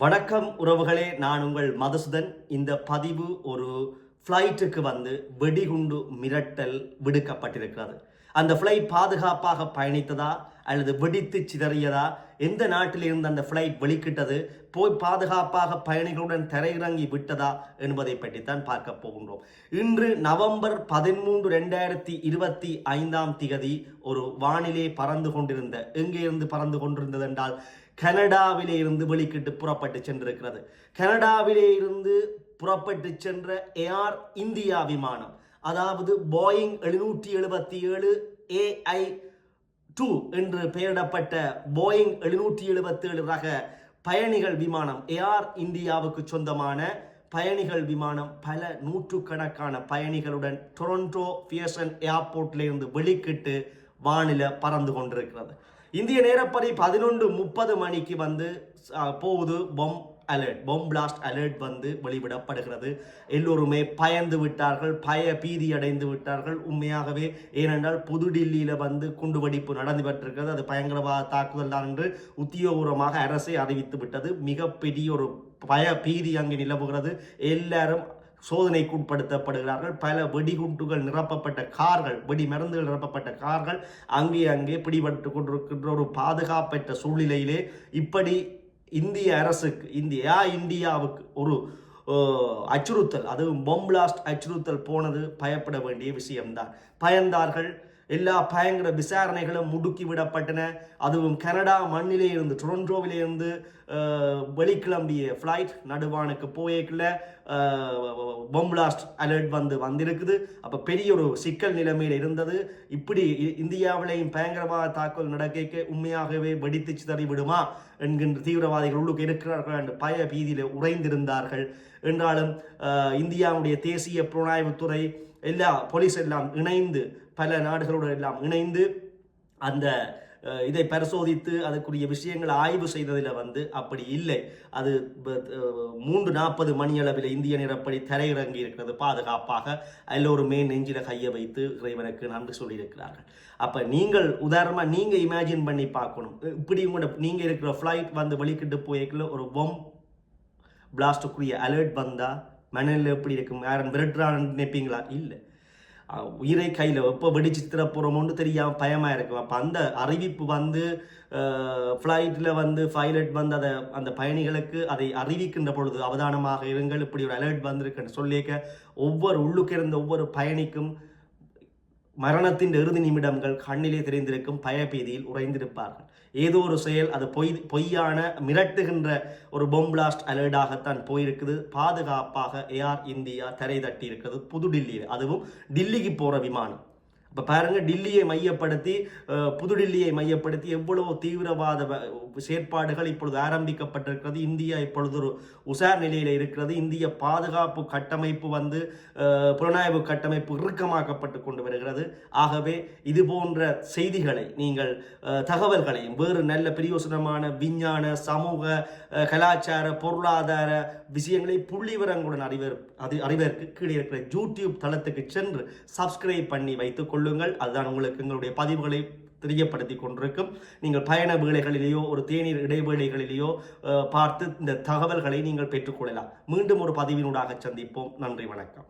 வணக்கம் உறவுகளே நான் உங்கள் மதுசுதன். இந்த பதிவு ஒரு ஃப்ளைட்டுக்கு வந்து வெடிகுண்டு மிரட்டல் விடுக்கப்பட்டிருக்கிறது. அந்த ஃப்ளைட் பாதுகாப்பாக பயணித்ததா அல்லது வெடித்து சிதறியதா? எந்த நாட்டில் இருந்து அந்த ஃப்ளைட் வெளிக்கிட்டது? போய் பாதுகாப்பாக பயணிகளுடன் தரையிறங்கி விட்டதா என்பதை பற்றித்தான் பார்க்க போகின்றோம். இன்று நவம்பர் பதிமூன்று ரெண்டாயிரத்தி இருபத்தி ஐந்தாம் திகதி ஒரு வானிலே பறந்து கொண்டிருந்த எங்கே இருந்து பறந்து கொண்டிருந்தது என்றால் கனடாவிலே இருந்து வெளிக்கிட்டு புறப்பட்டு சென்றிருக்கிறது. கனடாவிலே இருந்து புறப்பட்டு சென்ற ஏஆர் இந்தியா விமானம் அதாவது போயிங் எழுநூற்றி எழுபத்தி ஏழு ஏஐ டூ என்று பெயரிடப்பட்ட போயிங் எழுநூற்றி எழுபத்தி ஏழு ரக பயணிகள் விமானம் ஏஆர் இந்தியாவுக்கு சொந்தமான பயணிகள் விமானம் பல நூற்றுக்கணக்கான பயணிகளுடன் டொரண்டோ பியர்சன் ஏர்போர்ட்லேருந்து வெளிக்கிட்டு வானில பறந்து கொண்டிருக்கிறது. இந்திய நேரப்படி பதினொன்று முப்பது மணிக்கு வந்து போகுது bomb alert bomb blast alert வந்து வெளிவிடப்படுகிறது எல்லோருமே பயந்து விட்டார்கள் பய பீதி அடைந்து விட்டார்கள். உண்மையாகவே ஏனென்றால் புதுடில்லியில் வந்து குண்டுவெடிப்பு நடந்து பெற்றிருக்கிறது. அது பயங்கரவாத தாக்குதல் தான் என்று உத்தியோகபூர்வமாக அரசை அறிவித்து விட்டது. மிகப்பெரிய ஒரு பய பீதி அங்கே நிலவுகிறது. எல்லாரும் சோதனைக்குட்படுத்தப்படுகிறார்கள். பல வெடிகுண்டுகள் நிரப்பப்பட்ட கார்கள் வெடி மருந்துகள் நிரப்பப்பட்ட கார்கள் அங்கே அங்கே பிடிபட்டு கொண்டிருக்கின்ற ஒரு பாதுகாப்பற்ற சூழ்நிலையிலே இப்படி இந்திய அரசுக்கு இந்தியா இந்தியாவுக்கு ஒரு அச்சுறுத்தல் அதுவும் பொம்பிளாஸ்ட் அச்சுறுத்தல் போனது பயப்பட வேண்டிய விஷயம்தான். பயந்தார்கள் எல்லா பயங்கர விசாரணைகளும் முடுக்கி விடப்பட்டன. அதுவும் கனடா மண்ணிலே இருந்து டொரண்டோவிலே இருந்து வெளிக்கிளம்பிய ஃப்ளைட் நடுவானுக்கு போயக்குள்ள பொம்பிளாஸ்ட் அலர்ட் வந்து வந்திருக்குது. அப்போ பெரிய ஒரு சிக்கல் நிலைமையில் இருந்தது. இப்படி இ- இந்தியாவிலேயும் பயங்கரவாத தாக்குதல் நடக்க உண்மையாகவே வெடித்து சிதறி விடுமா என்கின்ற தீவிரவாதிகள் உள்ளுக்கு இருக்கிறார்கள் என்று பய பீதியில் உறைந்திருந்தார்கள். என்றாலும் இந்தியாவுடைய தேசிய புலனாய்வுத்துறை எல்லா போலீஸ் எல்லாம் இணைந்து பல நாடுகளோடு எல்லாம் இணைந்து அந்த இதை பரிசோதித்து அதுக்குரிய விஷயங்களை ஆய்வு செய்ததில் வந்து அப்படி இல்லை. அது மூன்று நாற்பது மணியளவில் இந்திய நிறப்படி தரையிறங்கி இருக்கிறது பாதுகாப்பாக. எல்லோருமே நெஞ்சில கையை வைத்து இறைவனுக்கு நன்றி சொல்லியிருக்கிறார்கள். அப்போ நீங்கள் உதாரணமாக நீங்கள் இமேஜின் பண்ணி பார்க்கணும். இப்படி உங்களோட நீங்கள் இருக்கிற ஃப்ளைட் வந்து வெளிக்கிட்டு போயிருக்கல ஒரு பொம் பிளாஸ்டுக்குரிய அலர்ட் வந்தால் மனநிலை எப்படி இருக்கும்? யாரும் விரட்டுறான்னு நினைப்பீங்களா? இல்லை. உயிரை கையில் எப்போ வெடிச்சு திறப்புறமோன்னு தெரியாமல் பயமாக இருக்கும். அப்போ அந்த அறிவிப்பு வந்து ஃப்ளைட்டில் வந்து பைலட் வந்து அதை அந்த பயணிகளுக்கு அதை அறிவிக்கின்ற பொழுது அவதானமாக இருங்கள் இப்படி ஒரு அலர்ட் வந்திருக்குன்னு சொல்லியிருக்க ஒவ்வொரு உள்ளுக்கு இருந்த ஒவ்வொரு பயணிக்கும் மரணத்தின் இறுதி நிமிடங்கள் கண்ணிலே தெரிந்திருக்கும் பயபீதியில் உறைந்திருப்பார்கள். ஏதோ ஒரு செயல் அது பொய் பொய்யான மிரட்டுகின்ற ஒரு பொம்பிளாஸ்ட் அலர்டாகத்தான் போயிருக்குது. பாதுகாப்பாக ஏஆர் இந்தியா தரை தட்டி இருக்கிறது புதுடில்லியில் அதுவும் டில்லிக்கு போகிற விமானம். இப்போ பாருங்கள் டில்லியை மையப்படுத்தி புதுடில்லியை மையப்படுத்தி எவ்வளவு தீவிரவாத செயற்பாடுகள் இப்பொழுது ஆரம்பிக்கப்பட்டிருக்கிறது. இந்தியா இப்பொழுது ஒரு உசார் நிலையில் இருக்கிறது. இந்திய பாதுகாப்பு கட்டமைப்பு வந்து புலனாய்வு கட்டமைப்பு இறுக்கமாக்கப்பட்டு கொண்டு வருகிறது. ஆகவே இது போன்ற செய்திகளை நீங்கள் தகவல்களையும் வேறு நல்ல பிரியோசனமான விஞ்ஞான சமூக கலாச்சார பொருளாதார விஷயங்களை புள்ளிவரங்களுடன் அறிவர் அது அறிவதற்கு கீழே இருக்கிற யூடியூப் தளத்துக்கு சென்று சப்ஸ்கிரைப் பண்ணி வைத்துக் கொள்ளுங்கள். அதுதான் உங்களுக்கு எங்களுடைய பதிவுகளை தெரியப்படுத்தி கொண்டிருக்கும். நீங்கள் பயண வேளைகளிலேயோ ஒரு தேநீர் இடைவேளைகளிலேயோ பார்த்து இந்த தகவல்களை நீங்கள் பெற்றுக்கொள்ளலாம் மீண்டும் ஒரு பதிவினூடாக சந்திப்போம். நன்றி வணக்கம்.